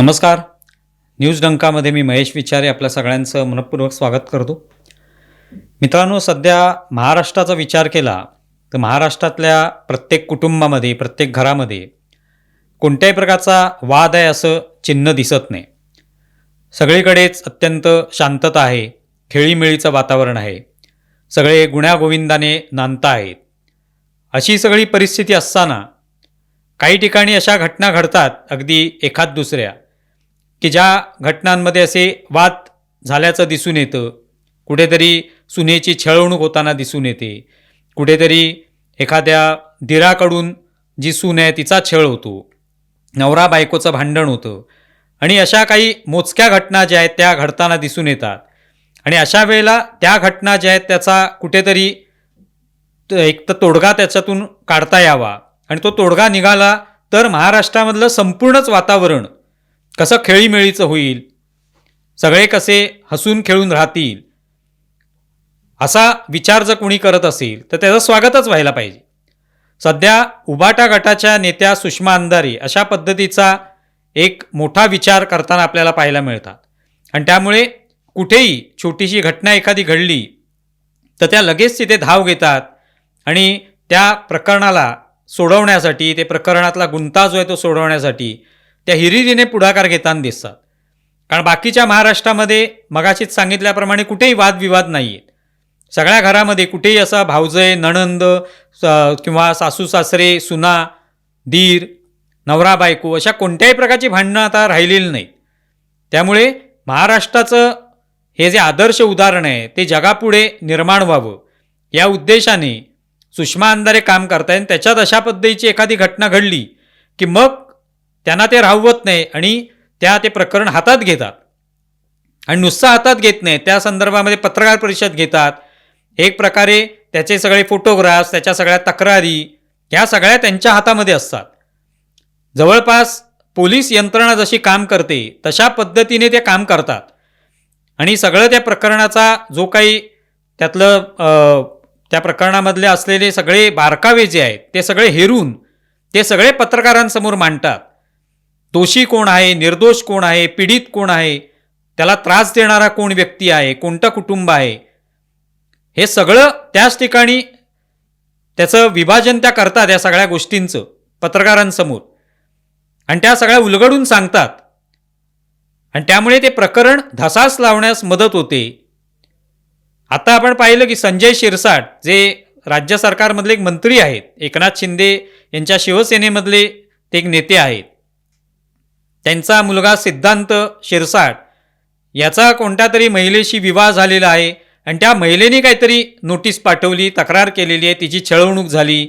नमस्कार. न्यूज डंकामध्ये मी महेश विचारे आपल्या सगळ्यांचं मनपूर्वक स्वागत करतो. मित्रांनो सध्या महाराष्ट्राचा विचार केला तर महाराष्ट्रातल्या प्रत्येक कुटुंबामध्ये प्रत्येक घरामध्ये कोणत्याही प्रकारचा वाद आहे असं चिन्ह दिसत नाही. सगळीकडेच अत्यंत शांतता आहे खेळीमेळीचं वातावरण आहे. सगळे गुण्यागोविंदाने नांदता आहेत. अशी सगळी परिस्थिती असताना काही ठिकाणी अशा घटना घडतात अगदी एखाद दुसऱ्या. की ज्या घटनांमध्ये असे वाद झाल्याचं दिसून येतं कुठेतरी सुनेची छळवणूक होताना दिसून येते. कुठेतरी एखाद्या दिराकडून जी सून आहे तिचा छळ होतो. नवरा बायकोचं भांडण होतं. आणि अशा काही मोजक्या घटना ज्या आहेत त्या घडताना दिसून येतात. आणि अशा वेळेला त्या घटना ज्या आहेत त्याचा कुठेतरी एक तर तोडगा त्याच्यातून काढता यावा. आणि तो तोडगा निघाला तर महाराष्ट्रामधलं संपूर्णच वातावरण कसं खेळीमेळीचं होईल? सगळे कसे हसून खेळून राहतील? असा विचार जर कोणी करत असेल तर त्याचं स्वागतच व्हायला पाहिजे. सध्या उबाटा गटाच्या नेत्या सुषमा अंधारे अशा पद्धतीचा एक मोठा विचार करताना आपल्याला पाहायला मिळतात. आणि त्यामुळे कुठेही छोटीशी घटना एखादी घडली तर त्या लगेच तिथे धाव घेतात आणि त्या प्रकरणाला सोडवण्यासाठी ते प्रकरणातला गुंता जो आहे तो सोडवण्यासाठी त्या हिरिरीने पुढाकार घेताना दिसतात. कारण बाकीच्या महाराष्ट्रामध्ये मगाशीच सांगितल्याप्रमाणे कुठेही वादविवाद नाही आहेत सगळ्या घरामध्ये कुठेही असा भावजय नणंद स- किंवा सासू सासरे सुना दीर नवरा बायको अशा कोणत्याही प्रकारची भांडणं आता राहिलेली नाहीत. त्यामुळे महाराष्ट्राचं हे जे आदर्श उदाहरण आहे ते जगापुढे निर्माण व्हावं. या उद्देशाने सुषमा अंधारे काम करताय आणि त्याच्यात अशा पद्धतीची एखादी घटना घडली की मग त्यांना ते राहवत नाही आणि त्या ते प्रकरण हातात घेतात. आणि नुसतं हातात घेत नाही. त्या संदर्भामध्ये पत्रकार परिषद घेतात. एक प्रकारे त्याचे सगळे फोटोग्राफ्स त्याच्या सगळ्या तक्रारी ह्या सगळ्या त्यांच्या हातामध्ये असतात. जवळपास पोलीस यंत्रणा जशी काम करते तशा पद्धतीने ते काम करतात. आणि सगळं त्या प्रकरणाचा जो काही त्यातलं त्या प्रकरणामधले असलेले सगळे बारकावे जे आहेत ते सगळे हेरून ते सगळे पत्रकारांसमोर मांडतात. दोषी कोण आहे निर्दोष कोण आहे पीडित कोण आहे त्याला त्रास देणारा कोण व्यक्ती आहे कोणतं कुटुंब आहे हे सगळं त्याच ठिकाणी त्याचं विभाजन त्या करतात या सगळ्या गोष्टींचं पत्रकारांसमोर. आणि त्या सगळ्या उलगडून सांगतात. आणि त्यामुळे ते प्रकरण धसास लावण्यास मदत होते. आता आपण पाहिलं की संजय शिरसाट जे राज्य सरकारमधले एक मंत्री आहेत एकनाथ शिंदे यांच्या शिवसेनेमधले ते एक नेते आहेत. त्यांचा मुलगा सिद्धांत शिरसाट. याचा कोणत्या तरी महिलेशी विवाह झालेला आहे आणि त्या महिलेने काहीतरी नोटीस पाठवली तक्रार केलेली आहे तिची छळवणूक झाली.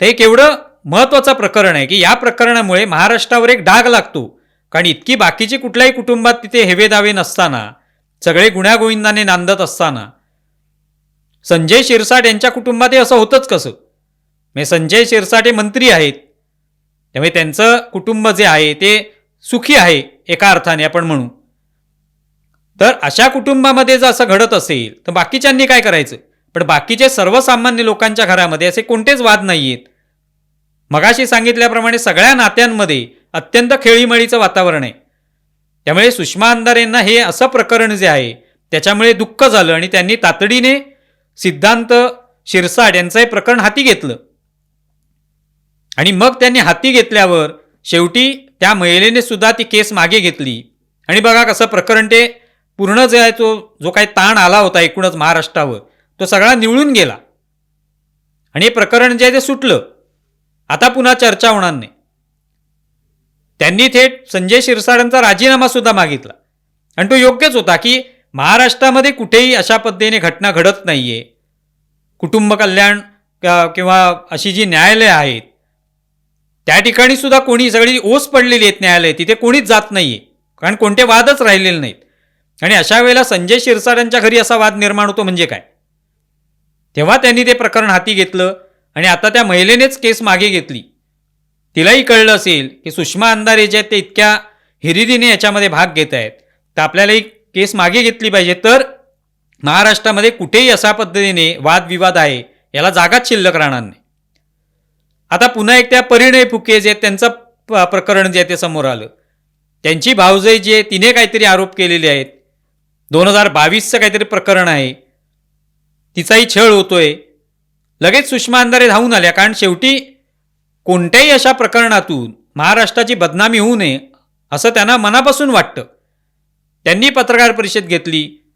ते एक एवढं महत्त्वाचं प्रकरण आहे की या प्रकरणामुळे महाराष्ट्रावर एक डाग लागतो. कारण इतकी बाकीची कुठल्याही कुटुंबात तिथे हेवे दावे नसताना सगळे गुण्यागोविंदाने नांदत असताना. संजय शिरसाट यांच्या कुटुंबात हे असं होतंच कसं? म्हणजे संजय शिरसाट हे मंत्री आहेत. त्यामुळे त्यांचं कुटुंब जे आहे ते सुखी आहे एका अर्थाने आपण म्हणू. तर अशा कुटुंबामध्ये जर असं घडत असेल तर बाकीच्यांनी काय करायचं? पण बाकीचे सर्वसामान्य लोकांच्या घरामध्ये असे कोणतेच वाद नाही आहेत मगाशी सांगितल्याप्रमाणे सगळ्या नात्यांमध्ये अत्यंत खेळीमेळीचं वातावरण आहे. त्यामुळे सुषमा अंधारेंना हे असं प्रकरण जे आहे त्याच्यामुळे दुःख झालं आणि त्यांनी तातडीने सिद्धांत शिरसाट यांचं हे प्रकरण हाती घेतलं. आणि मग त्यांनी हाती घेतल्यावर शेवटी त्या महिलेने सुद्धा ती केस मागे घेतली. आणि बघा कसं प्रकरण ते पूर्ण जे आहे तो जो काही ताण आला होता एकूणच महाराष्ट्रावर तो सगळा निवळून गेला. आणि हे प्रकरण जे आहे ते सुटलं. आता पुन्हा चर्चा होणार नाही. त्यांनी थेट संजय शिरसाटांचा राजीनामा सुद्धा मागितला. आणि तो योग्यच होता की महाराष्ट्रामध्ये कुठेही अशा पद्धतीने घटना घडत नाहीये. कुटुंब कल्याण किंवा अशी जी न्यायालयं आहेत त्या ठिकाणी सुद्धा कोणी सगळी ओस पडलेली आहेत न्यायालय तिथे कोणीच जात नाहीये. कारण कोणते वादच राहिलेले नाहीत. आणि अशा वेळेला संजय शिरसाटांच्या घरी असा वाद निर्माण होतो म्हणजे काय? तेव्हा त्यांनी ते प्रकरण हाती घेतलं आणि आता त्या महिलेनेच केस मागे घेतली. तिलाही कळलं असेल की सुषमा अंधारे जे आहेत ते इतक्या हिरिरीने याच्यामध्ये भाग घेत आहेत. तर आपल्यालाही केस मागे घेतली पाहिजे. तर महाराष्ट्रामध्ये कुठेही अशा पद्धतीने वादविवाद आहे याला जागाच शिल्लक राहणार नाही. आता पुन्हा एक त्या परिणय फुके जे त्यांचं प- प्रकरण जे आहे ते समोर आलं. त्यांची भावजय जी आहे तिने काहीतरी आरोप केलेले आहेत. दोन हजार बावीसचं काहीतरी प्रकरण आहे. तिचाही छळ होतोय. लगेच सुषमा अंधारे धावून आल्या कारण शेवटी कोणत्याही अशा प्रकरणातून महाराष्ट्राची बदनामी होऊ नये असं त्यांना मनापासून वाटतं. त्यांनी पत्रकार परिषद घेतली.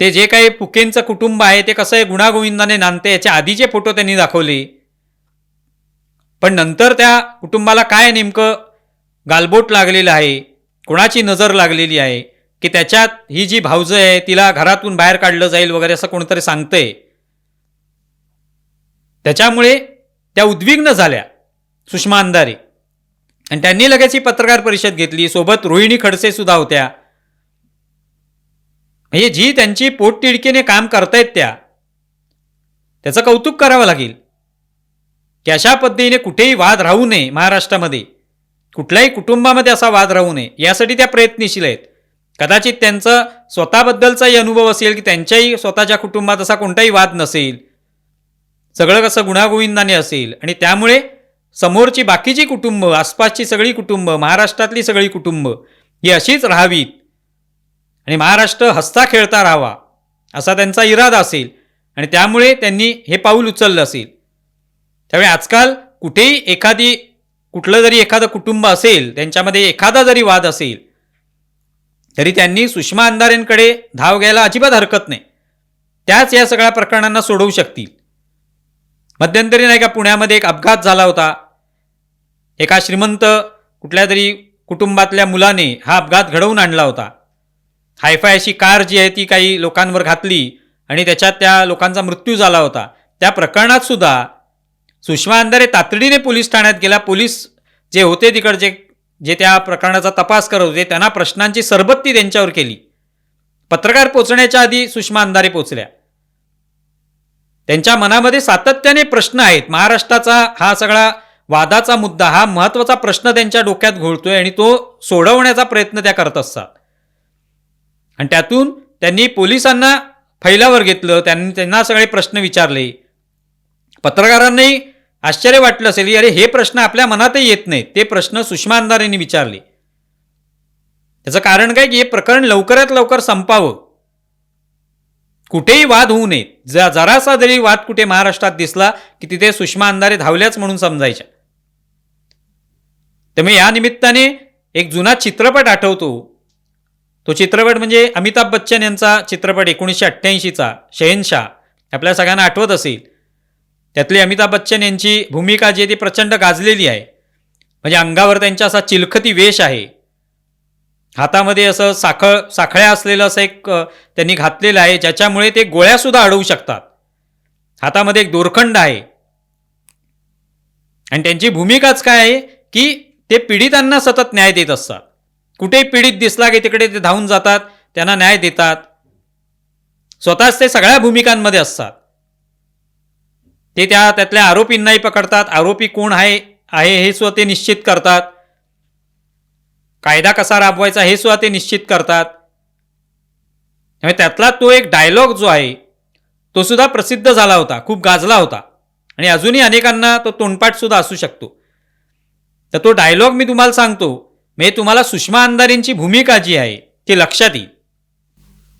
ते जे काही पुकेंचं कुटुंब आहे ते कसं आहे गुणागोविंदाने नांदते याच्या आधीचे फोटो त्यांनी दाखवले. पण नंतर त्या कुटुंबाला काय नेमकं गालबोट लागलेलं आहे कोणाची नजर लागलेली आहे की त्याच्यात ही जी भावजं आहे तिला घरातून बाहेर काढलं जाईल वगैरे असं कोणतरी सांगतंय? त्याच्यामुळे त्या उद्विग्न झाल्या सुषमा अंधारे. आणि त्यांनी लगेच ही पत्रकार परिषद घेतली सोबत रोहिणी खडसे सुद्धा होत्या. म्हणजे जी त्यांची पोटतिडकीने काम करतायत त्या त्याचं कौतुक करावं लागेल. की अशा पद्धतीने कुठेही वाद राहू नये महाराष्ट्रामध्ये. कुठल्याही कुटुंबामध्ये असा वाद राहू नये यासाठी त्या प्रयत्नशील आहेत. कदाचित त्यांचं स्वतःबद्दलचाही अनुभव असेल की त्यांच्याही स्वतःच्या कुटुंबात असा कोणताही वाद नसेल. सगळं कसं गुणागोविंदाने असेल आणि त्यामुळे समोरची बाकीची कुटुंब आसपासची सगळी कुटुंब महाराष्ट्रातली सगळी कुटुंब ही अशीच राहावीत. आणि महाराष्ट्र हसता खेळता राहावा असा त्यांचा इरादा असेल आणि त्यामुळे त्यांनी हे पाऊल उचललं असेल. त्यामुळे आजकाल कुठेही एखादी कुठलं जरी एखादं कुटुंब असेल त्यांच्यामध्ये एखादा जरी वाद असेल तरी त्यांनी सुषमा अंधारेंकडे धाव घ्यायला अजिबात हरकत नाही. त्याच या सगळ्या प्रकरणांना सोडवू शकतील. मध्यंतरी नाही का पुण्यामध्ये एक अपघात झाला होता. एका श्रीमंत कुठल्या तरी कुटुंबातल्या मुलाने हा अपघात घडवून आणला होता. हायफाय अशी कार जी आहे ती काही लोकांवर घातली आणि त्याच्यात त्या लोकांचा मृत्यू झाला होता. त्या प्रकरणात सुद्धा सुषमा अंधारे तातडीने पोलीस ठाण्यात गेला. पोलीस जे होते तिकडचे जे त्या प्रकरणाचा तपास करत होते त्यांना प्रश्नांची सरबत्ती त्यांच्यावर केली. पत्रकार पोचण्याच्या आधी सुषमा अंधारे पोचल्या त्यांच्या मनामध्ये सातत्याने प्रश्न आहेत. महाराष्ट्राचा हा सगळा वादाचा मुद्दा हा महत्त्वाचा प्रश्न त्यांच्या डोक्यात घोळतोय आणि तो सोडवण्याचा प्रयत्न त्या करत असतात. आणि त्यातून त्यांनी पोलिसांना फैलावर घेतलं. त्यांनी त्यांना सगळे प्रश्न विचारले. पत्रकारांनाही आश्चर्य वाटलं असेल की अरे हे प्रश्न आपल्या मनातही येत नाही ते प्रश्न सुषमा अंधारेंनी विचारले. त्याचं कारण काय की हे प्रकरण लवकरात लवकर संपावं. कुठेही वाद होऊ नयेत. ज जरासा जरी वाद कुठे महाराष्ट्रात दिसला की तिथे सुषमा अंधारे धावल्याच म्हणून समजायच्या. त्यामुळे या निमित्ताने एक जुना चित्रपट आठवतो. तो चित्रपट म्हणजे अमिताभ बच्चन यांचा चित्रपट एकोणीसशे अठ्ठ्याऐंशीचा शहेनशाह आपल्या सगळ्यांना आठवत असेल. त्यातली अमिताभ बच्चन यांची भूमिका जी आहे ती प्रचंड गाजलेली आहे. म्हणजे अंगावर त्यांच्या असा चिलखती वेश आहे. हातामध्ये असं साखळ साखळ्या असलेलं असं एक त्यांनी घातलेलं आहे ज्याच्यामुळे ते गोळ्यासुद्धा अडवू शकतात. हातामध्ये एक दोरखंड आहे. आणि त्यांची भूमिकाच काय आहे की ते पीडितांना सतत न्याय देत असतात. कुठेही पीडित दिसला की तिकडे ते धावून जातात त्यांना न्याय देतात. स्वतःच ते सगळ्या भूमिकांमध्ये असतात. ते त्या त्यातल्या आरोपींनाही पकडतात. आरोपी कोण आहे आहे हे सुद्धा ते निश्चित करतात. कायदा कसा राबवायचा हे सुद्धा ते निश्चित करतात. त्यामुळे त्यातला तो एक डायलॉग जो आहे तो सुद्धा प्रसिद्ध झाला होता खूप गाजला होता. आणि अजूनही अनेकांना तो तोंडपाठसुद्धा असू शकतो. तर तो डायलॉग मी तुम्हाला सांगतो म्हणजे तुम्हाला सुषमा अंधारेंची भूमिका जी आहे ती लक्षात येईल.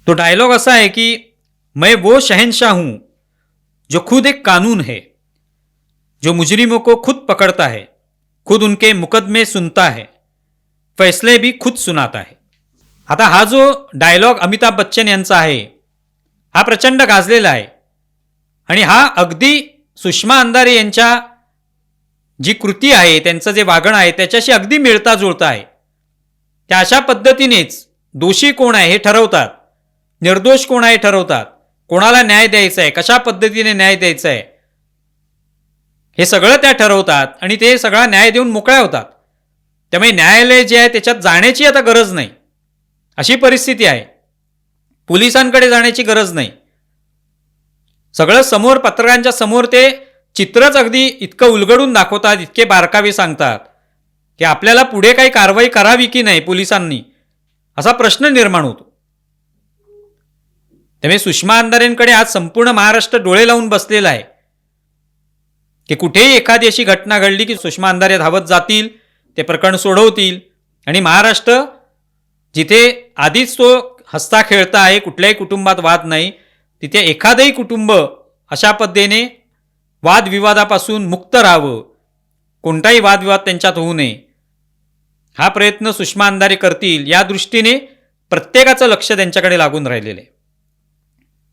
तो डायलॉग असा आहे की मैं वो शहनशाह हूं जो खुद एक कानून है जो मुजरिमों को खुद पकड़ता है खुद उनके मुकदमे सुनता है फैसले भी खुद सुनाता है। आता हा जो डायलॉग अमिताभ बच्चन यांचा आहे हा प्रचंड गाजलेला आहे आणि हा अगदी सुषमा अंधारे यांच्या जी कृती आहे त्यांचं जे वागणं आहे त्याच्याशी अगदी मिळता जुळता आहे. त्या अशा पद्धतीनेच दोषी कोण आहे हे ठरवतात निर्दोष कोण आहे ठरवतात. कोणाला न्याय द्यायचा आहे कशा पद्धतीने न्याय द्यायचा आहे हे सगळं त्या ठरवतात आणि ते सगळा न्याय देऊन मोकळ्या होतात. त्यामुळे न्यायालय जे आहे त्याच्यात जाण्याची आता गरज नाही. अशी परिस्थिती आहे. पोलिसांकडे जाण्याची गरज नाही. सगळं समोर पत्रकारांच्या समोर ते चित्रच अगदी इतकं उलगडून दाखवतात इतके बारकावे सांगतात की आपल्याला पुढे काही कारवाई करावी की नाही पोलिसांनी? असा प्रश्न निर्माण होतो. त्यामुळे सुषमा अंधारेंकडे आज संपूर्ण महाराष्ट्र डोळे लावून बसलेला आहे. की कुठेही एखादी अशी घटना घडली की सुषमा अंधारे धावत जातील ते प्रकरण सोडवतील आणि महाराष्ट्र जिथे आधीच तो हसता खेळता आहे कुठल्याही कुटुंबात वाद नाही तिथे एखादंही कुटुंब अशा पद्धतीने वादविवादापासून मुक्त राहावं. कोणताही वादविवाद त्यांच्यात होऊ नये. हा प्रयत्न सुषमा अंधारे करतील या दृष्टीने प्रत्येकाचं लक्ष त्यांच्याकडे लागून राहिलेलं आहे.